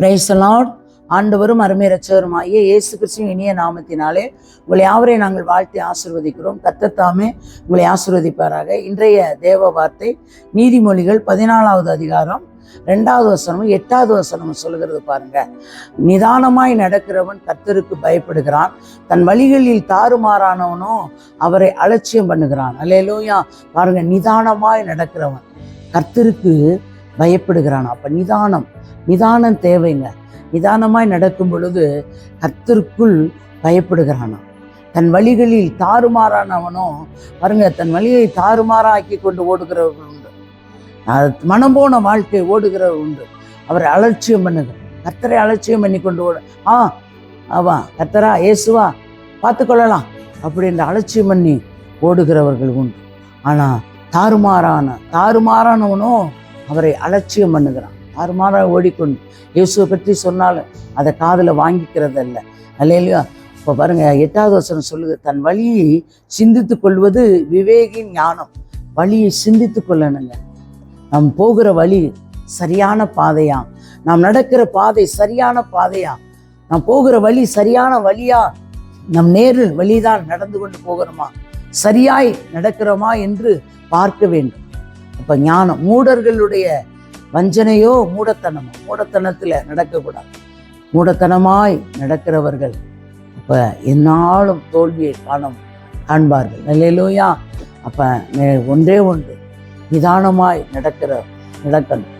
பிரைசலாட் ஆண்டவரும் அருமை ரச்சவருமாகிய இயேசு கிறிஸ்துவின் இனிய நாமத்தினாலே உங்களை யாவரை நாங்கள் வாழ்த்தி ஆசிர்வதிக்கிறோம். கத்தத்தாமே உங்களை ஆசிர்வதிப்பாராக. இன்றைய தேவ வார்த்தை நீதிமொழிகள் பதினாலாவது அதிகாரம் ரெண்டாவது வசனமும் எட்டாவது வசனமும் சொல்லுகிறது பாருங்க. நிதானமாய் நடக்கிறவன் கர்த்தருக்கு பயப்படுகிறான். தன் வழிகளில் தாறுமாறானவனோ அவரை அலட்சியம் பண்ணுகிறான். அல்லையிலோயா பாருங்க நிதானமாய் நடக்கிறவன் கர்த்தருக்கு பயப்படுகிறான். அப்போ நிதானம் நிதானம் தேவைங்க. நிதானமாய் நடக்கும் பொழுது கத்திற்குள் பயப்படுகிறானாம் தன் வழிகளில் தாறுமாறானவனோ பாருங்க தன் வழியை தாறுமாறாக்கி கொண்டு ஓடுகிறவர்கள் உண்டு. மனம் போன வாழ்க்கை ஓடுகிறவர் உண்டு. அவரை அலட்சியம் பண்ணுகிறார் கத்தரை அலட்சியம் பண்ணி கொண்டு ஓட. ஆ ஆவா கத்தரா இயேசுவா பார்த்துக்கொள்ளலாம். அப்படின்ற அலட்சியம் பண்ணி ஓடுகிறவர்கள் உண்டு. ஆனால் தாறுமாறான தாறுமாறானவனோ அவரை அலட்சியம் பண்ணுகிறான். தாறுமாறாக ஓடிக்கொண்டு இயேசுவை பற்றி சொன்னாலும் அதை காதில் வாங்கிக்கிறதல்ல. அல்லையா இப்போ பாருங்க எட்டாவது வசனம் சொல்லுது தன் வழியை சிந்தித்து கொள்வது விவேகின் ஞானம். வழியை சிந்தித்து கொள்ளணுங்க. நாம் போகிற வழி சரியான பாதையா? நாம் நடக்கிற பாதை சரியான பாதையா? நாம் போகிற வழி சரியான வழியா? நம் நேரில் வழிதான் நடந்து கொண்டு போகிறோமா? சரியாய் நடக்கிறோமா என்று பார்க்க வேண்டும். அப்போ ஞானம் மூடர்களுடைய வஞ்சனையோ மூடத்தனமோ மூடத்தனத்தில் நடக்கக்கூடாது. மூடத்தனமாய் நடக்கிறவர்கள் அப்ப என்னாலும் தோல்வியை காணும் காண்பார்கள். நல்லையிலோயா அப்ப ஒன்றே ஒன்று. நிதானமாய் நடக்கிற நடக்கணும்.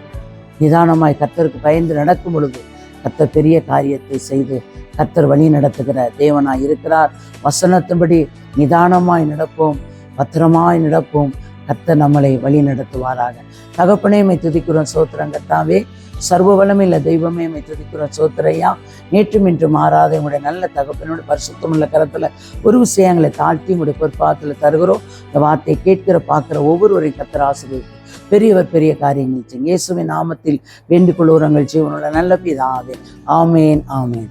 நிதானமாய் கத்தருக்கு பயந்து நடக்கும் பொழுது கத்தர் பெரிய காரியத்தை செய்து கத்தர் வழி நடத்துகிற தேவனாய் இருக்கிறார். வசனத்தின்படி நிதானமாய் நடப்போம் பத்திரமாய் நடப்போம் கத்த நம்மளை வழி நடத்துவாராக தகப்பனே மை துதிக்கிறோம் சோத்திரம் கத்தாவே சர்வ வளமில்ல தெய்வமே மை துதிக்கிறோம் சோத்திரையா. நேற்றும் இன்று மாறாத உங்களுடைய நல்ல தகப்பனோட பரிசுத்தமுள்ள கரத்தில் ஒரு விஷயங்களை தாழ்த்தி உங்களுடைய பொற்பாத்தில் தருகிறோம். இந்த வார்த்தையை கேட்கிற பார்க்குற ஒவ்வொருவரையும் கத்திர ஆசிரியர் பெரியவர் பெரிய காரியங்கள் இயேசுவின் நாமத்தில் வேண்டிக் ஜீவனோட நல்ல பிதாவே. ஆமேன் ஆமேன்.